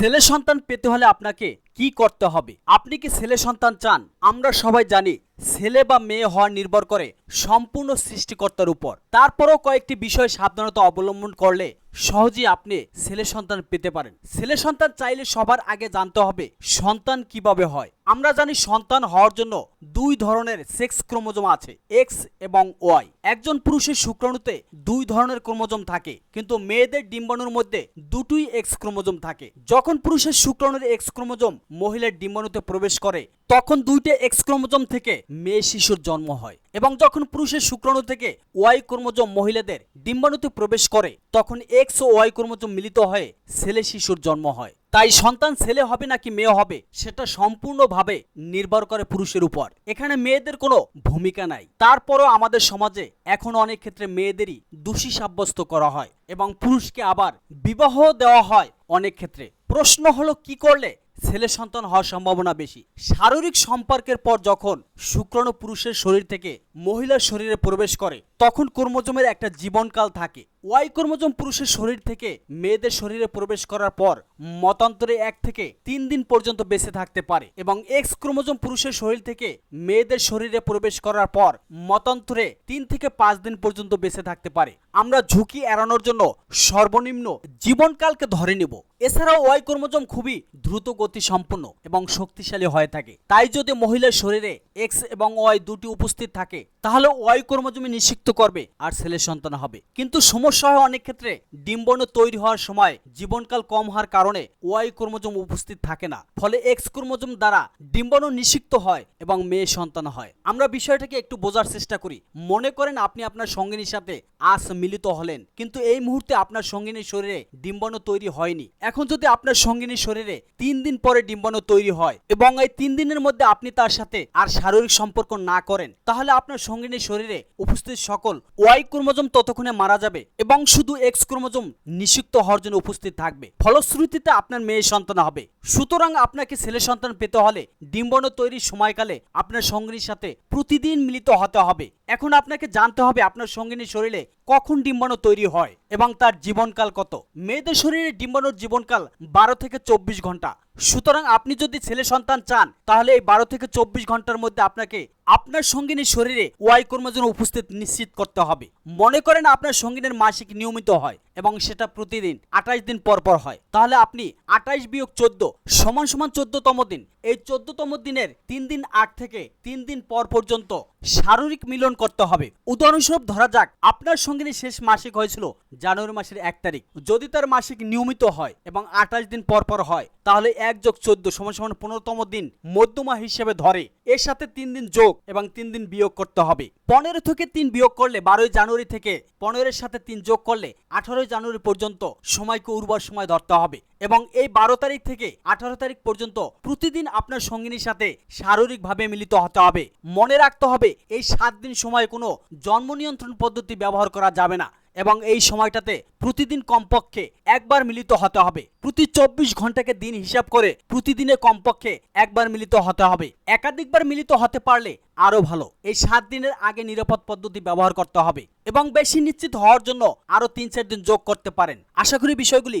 ছেলে সন্তান পেতে হলে আপনাকে কি করতে হবে? আপনি কি ছেলে সন্তান চান? আমরা সবাই জানি ছেলে বা মেয়ে হওয়া নির্ভর করে সম্পূর্ণ সৃষ্টিকর্তার উপর। তারপরও কয়েকটি বিষয় সাবধানতা অবলম্বন করলে সহজেই আপনি ছেলে সন্তান পেতে পারেন। ছেলে সন্তান চাইলে সবার আগে জানতে হবে, সন্তান কীভাবে হয়? আমরা জানি সন্তান হওয়ার জন্য দুই ধরনের সেক্স ক্রোমোজোম আছে, এক্স এবং ওয়াই। একজন পুরুষের শুক্রাণুতে দুই ধরনের ক্রোমোজোম থাকে, কিন্তু মেয়েদের ডিম্বাণুর মধ্যে দুটোই এক্স ক্রোমোজোম থাকে। যখন পুরুষের শুক্রাণুর এক্স ক্রোমোজোম মহিলার ডিম্বাণুতে প্রবেশ করে, তখন দুইটা এক্স ক্রোমোজোম থেকে মেয়ে শিশুর জন্ম হয়। এবং যখন পুরুষের শুক্রাণু থেকে ওয়াই ক্রোমোজোম মহিলাদের ডিম্বাণুতে প্রবেশ করে, তখন এক্স ও ওয়াই ক্রোমোজোম মিলিত হয়ে ছেলে শিশুর জন্ম হয়। তাই সন্তান ছেলে হবে নাকি মেয়ে হবে, সেটা সম্পূর্ণভাবে নির্ভর করে পুরুষের উপর। এখানে মেয়েদের কোনো ভূমিকা নাই। তারপরও আমাদের সমাজে এখন অনেক ক্ষেত্রে মেয়েদেরই দোষী সাব্যস্ত করা হয় এবং পুরুষকে আবার বিবাহ দেওয়া হয় অনেক ক্ষেত্রে। প্রশ্ন হলো, কি করলে ছেলে সন্তান হওয়ার সম্ভাবনা বেশি। শারীরিক সম্পর্কের পর যখন শুক্রাণু পুরুষের শরীর থেকে মহিলার শরীরে প্রবেশ করে তখন ক্রোমোজোমের একটা জীবনকাল থাকে। ওয়াই ক্রোমোজোম পুরুষের শরীর থেকে মেয়েদের শরীরে প্রবেশ করার পর মতান্তরে এক থেকে তিন দিন পর্যন্ত বেঁচে থাকতে পারে এবং এক্স ক্রোমোজোম পুরুষের শরীর থেকে মেয়েদের শরীরে প্রবেশ করার পর মতান্তরে তিন থেকে পাঁচ দিন পর্যন্ত বেঁচে থাকতে পারে। আমরা ঝুঁকি এড়ানোর জন্য সর্বনিম্ন জীবনকালকে ধরে নেব। এছাড়াও ওয়াই ক্রোমোজোম খুবই দ্রুত গতি সম্পন্ন এবং শক্তিশালী হয়ে থাকে। তাই যদি মহিলার শরীরে এক্স এবং ওয়াই দুটি উপস্থিত থাকে তাহলে ওয়াই ক্রোমোজোমে নিষিক্ত করবে আর ছেলে সন্তান হবে। কিন্তু সমস্যা হয় অনেক ক্ষেত্রে ডিম্বাণু তৈরি হওয়ার সময় জীবনকাল কম হওয়ার কারণে ওয়াই ক্রোমোজোম উপস্থিত থাকে না। ফলে এক্স ক্রোমোজোম দ্বারা ডিম্বাণু নিষিক্ত হয় এবং মেয়ে সন্তান হয়। আমরা বিষয়টাকে একটু বোঝার চেষ্টা করি। মনে করেন আপনি আপনার সঙ্গিনীর সাথে আজ মিলিত হলেন, কিন্তু এই মুহূর্তে আপনার সঙ্গিনীর শরীরে ডিম্বাণু তৈরি হয়নি। এখন যদি আপনার সঙ্গিনীর শরীরে তিন দিন পরে ডিম্বাণু তৈরি হয় এবং এই তিন দিনের মধ্যে আপনি তার সাথে আর শারীরিক সম্পর্ক না করেন, তাহলে আপনার সঙ্গিনীর শরীরে উপস্থিত সকল ওয়াই ক্রোমোজোম ততক্ষণে মারা যাবে এবং শুধু এক্স ক্রোমোজোম নিষিক্ত হওয়ার জন্য উপস্থিত থাকবে। ফলশ্রুতিতে আপনার মেয়ে সন্তান হবে। সুতরাং আপনাকে ছেলে সন্তান পেতে হলে ডিম্বর্ণ তৈরির সময়কালে আপনার সঙ্গিনীর সাথে প্রতিদিন মিলিত হতে হবে। এখন আপনাকে জানতে হবে আপনার সঙ্গিনীর শরীরে কখন ডিম্বাণু তৈরি হয়। এবং তার জীবনকাল কত? মেয়েদের শরীরে ডিম্বাণুর জীবনকাল বারো থেকে চব্বিশ ঘণ্টা। সুতরাং আপনি যদি ছেলে সন্তান চান, তাহলে এই বারো থেকে চব্বিশ ঘণ্টার মধ্যে আপনাকে আপনার সঙ্গিনীর শরীরে ওয়াই কর্মজন উপস্থিত নিশ্চিত করতে হবে। মনে করেন আপনার সঙ্গিনীর মাসিক নিয়মিত হয়। এবং সেটা প্রতিদিন আঠাশ দিন পর পর হয়। তাহলে আপনি আঠাশ বিয়োগ চোদ্দ সমান সমান চোদ্দতম দিন। এই চোদ্দতম দিনের তিন দিন আগ থেকে তিন দিন পর পর্যন্ত শারীরিক মিলন করতে হবে। উদাহরণস্বরূপ ধরা যাক, আপনার সঙ্গিনী শেষ মাসিক হয়েছিল জানুয়ারি মাসের এক তারিখ। যদি তার মাসিক নিয়মিত হয় এবং আঠাশ দিন পর পর হয়, তাহলে এক যোগ চোদ্দ সমান সমান পনেরোতম দিন মধ্যমা হিসেবে ধরে। এর সাথে তিন দিন যোগ এবং তিন দিন বিয়োগ করতে হবে। পনেরো থেকে তিন বিয়োগ করলে বারোই জানুয়ারি থেকে পনেরোর সাথে তিন যোগ করলে আঠারোই জানুয়ারি পর্যন্ত সময়কে উর্বর সময় ধরতে হবে এবং এই বারো তারিখ থেকে আঠারো তারিখ পর্যন্ত প্রতিদিন আপনার সঙ্গিনীর সাথে শারীরিকভাবে মিলিত হতে হবে। মনে রাখতে হবে এই সাত দিন সময় কোনো জন্ম নিয়ন্ত্রণ পদ্ধতি ব্যবহার করা যাবে না। এবং এই সময়টাতে প্রতিদিন কমপক্ষে একবার মিলিত হতে হবে। প্রতি চব্বিশ ঘন্টাকে দিন হিসাব করে প্রতিদিনে কমপক্ষে একবার মিলিত হতে হবে। একাধিকবার মিলিত হতে পারলে আরও ভালো। এই সাত দিনের আগে নিরাপদ পদ্ধতি ব্যবহার করতে হবে এবং বেশি নিশ্চিত হওয়ার জন্য আরও তিন চার দিন যোগ করতে পারেন। আশা করি বিষয়গুলি